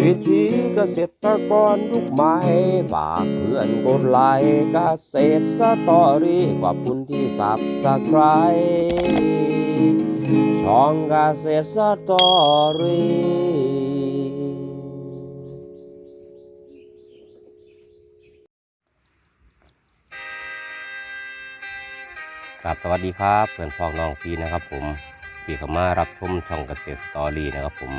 วิธีเกษตรกรยุคใหม่ฝากเพื่อนกดไลค์เกษตรสตอรี่ขอบคุณที่สับสไครช่องเกษตรสตอรี่ครับสวัสดีครับเพื่อนพ้องน้องพี่นะครับผมที่เข้ามารับชมช่องเกษตรสตอรี่นะครับผม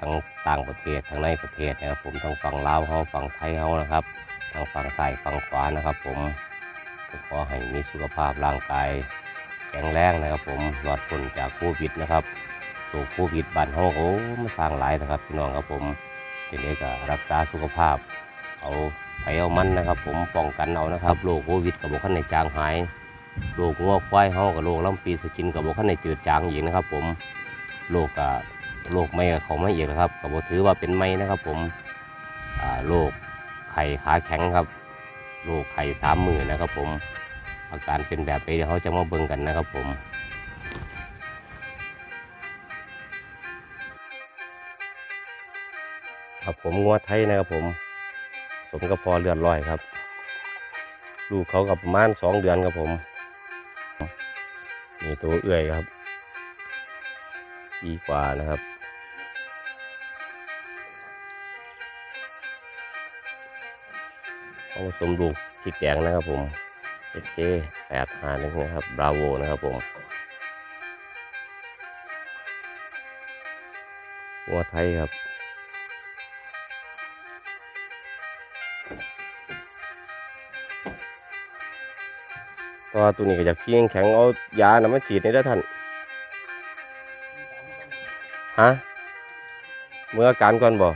ทั้งต่างประเทศทั้งในประเทศนะครับผมทั้งฝั่งลาวเขาฝั่งไทยเขานะครับทางฝั่งซ้ายฝั่งขวานะครับ ผมก็ขอให้มีสุขภาพร่างกายแข็งแรงนะครับ ผมรอดพ้นจากโควิดนะครับตัวโควิดบ้านเฮาโอ้มาสร้างหลายนะครับพี่น้องครับผมทีนี้ก็รักษาสุขภาพ เอาไปเอามันนะครับ ผมป้องกันเอานะครับโรคโควิดกับบุคันในจางหายโรคงอกควายเฮากับโรคลำปีสกินกับบ่คันในจืดจางอีกนะครับ ผมโรคกับ โรคไม่เขาไม่อีกนะครับกับบ่ถือว่าเป็นไม่นะครับ ผมโรคไข้ขาแข็งครับโรคไข้สามมือนะครับ ผมอาการเป็นแบบไปเดี๋ยวเขาจะมาเบิ่งกันนะครับ ผมครับผมงัวไทยนะครับ ผม สมกับพอเลือดลอยครับลูกเขากับประมาณสองเดือนครับผมมีตัวเอื่อยครับ ดีกว่านะครับ เอาผสมลูกพริกแกงนะครับผมเอเคแปดหานึงนะครับบราโวนะครับผมวัวไทยครับตัวตัวนี้ก็อยากขี้แข็งเอายานะมาฉีดนี่ได้ท่านฮะเมื่ออาการก่อนบ่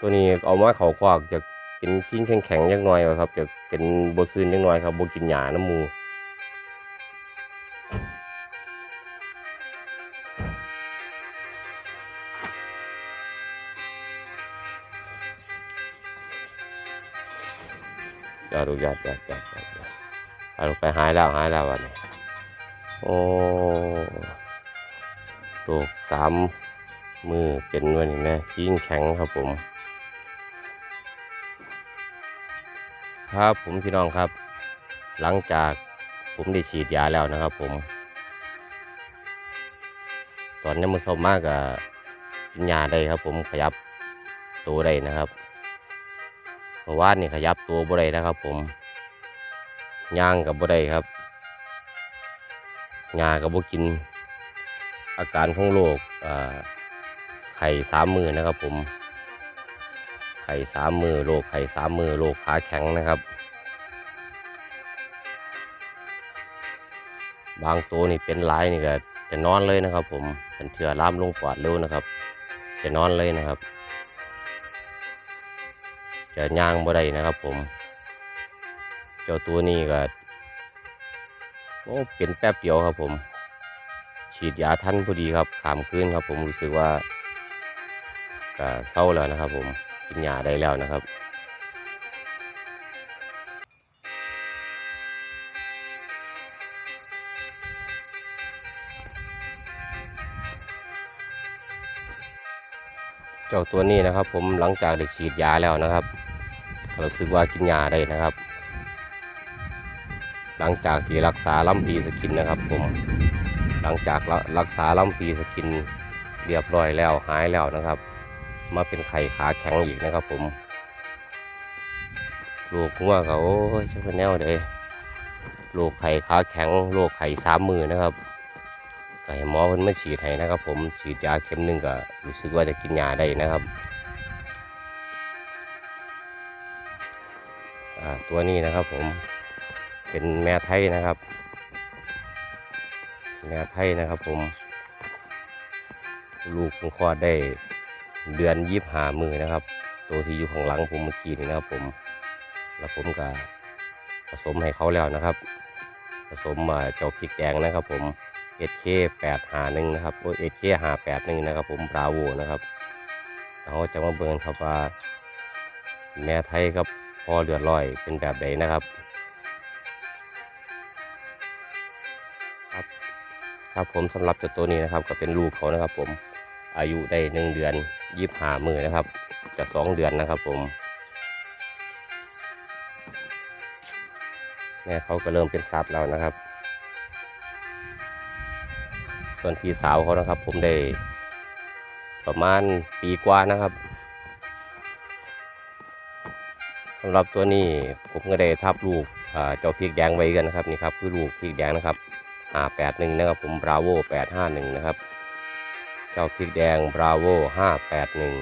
ตัวนี้เอามาเขาควักจะกิ นขี้แข็งแข็งๆจักหน่อยวะครับจะกินโบซืนจักหน่อยครับโบกินหยาน้ำมูยอดดูยอดยอดยอดยอดยอดไปลงไปหายแล้วหายแล้ววันนี้โอ้ลูกสามมือเป็นวันนี้นะขี้แข็งครับผม ครับ ผมพี่น้องครับ หลังจากผมได้ฉีดยาแล้วนะครับ ผม ตอนนี้มันเศร้ามากกับกินยาได้ครับ ผมขยับตัวได้นะครับเมื่อวานี่ขยับตัวบ่ได้นะครับ ผมย่างกับบ่ได้ครับงากับบ่กิน อาการของโรคไข่สามมือนะครับ ผม ไข่สามมือโรคไข่สามมือโรคขาแข็งนะครับ บางตัวนี่เป็นหลายนี่ก็จะนอนเลยนะครับผมเป็นเถื่อลามลงปอดเร็วนะครับ จะนอนเลยนะครับ จะย่างบ่ได้นะครับผม เจ้าตัวนี้ก็โอ้เป็นแป๊บเดียวครับผม ฉีดยาทันพอดีครับขามคืนครับผมรู้สึกว่าก็เศร้าแล้วนะครับผม กินยาได้แล้วนะครับเจ้าตัวนี้นะครับ ผมหลังจากได้ฉีดยาแล้วนะครับเรู้สึกว่ากินยาได้นะครับ หลังจากที่รักษาลำปีสกินนะครับ ผมหลังจากรักษาลำปีสกินเรียบร้อยแล้วหายแล้วนะครับ มาเป็นไข่ขาแข็งอีกนะครับผมลูกหัวเขาโอ้ยเป็นแนวเลยลูกไข่ขาแข็งลูกไข่สามมือนะครับก็ให้หมอเพิ่นมาฉีดให้นะครับ ผมฉีดยาเข็มหนึ่งก็รู้สึกว่าจะกินยาได้นะครับอ่าตัวนี้นะครับผมเป็นแม่ไทยนะครับ แม่ไทยนะครับผม ลูกคงคลอดได้ เดือนยี่หามือนะครับ ตัวที่อยู่ข้างหลังผมเมื่อกี้นี่นะครับผมแล้วผมก็ผสมให้เขาแล้วนะครับ ผสมมาเจ้าพริกแดงนะครับผมเอเคแปดหาหนึ่งนะครับโอ้เอเคหาแปดหนึ่งนะครับ ผมบราโวนะครับเราจะมาเบิ่งครับว่า แม่ไทยครับพอเลือดลอยเป็นแบบใดนะครับครับผมสำหรับเจ้าตัวนี้นะครับ ก็เป็นลูกเขานะครับผม อายุได้หนึ่งเดือนยี่ห้ามือนะครับ จะสองเดือนนะครับผม แม่เขาก็เริ่มเป็นสัตว์แล้วนะครับ ส่วนพี่สาวเขานะครับ ผมได้ประมาณปีกว่านะครับสำหรับตัวนี้ผมก็ได้ทับลูกเจ้าพริกแดงไว้กันนะครับนี่ครับคือลูกพริกแดงนะครับห้าแปดหนึ่งนะครับผมบราโวแปดห้าหนึ่งนะครับ เจ้าพริกแดงบราโวห้าแปดหนึ่ง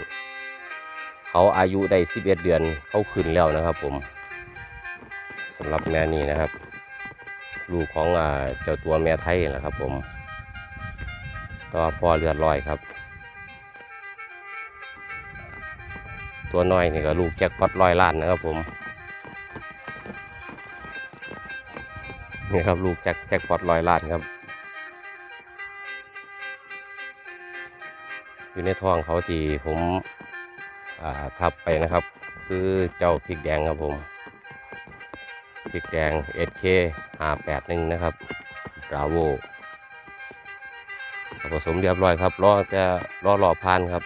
เขาอายุได้สิบเอ็ดเดือนเขาขึ้นแล้วนะครับผมสำหรับแม่นี้นะครับ ลูกของเจ้าตัวแม่ไทยนะครับผมต่อพ่อเลือดลอยครับ ตัวน้อยนี่ก็ลูกแจ็คพอตร้อยล้านนะครับผมนี่ครับลูกแจ็คแจ็คพอตร้อยล้านครับ อยู่ในท้องเขาที่ผมทับไปนะครับ คือเจ้าพริกแดงครับผมพริกแดง SK 581 นะครับบราโวผสมเรียบร้อยครับรอจะรอรอพานครับ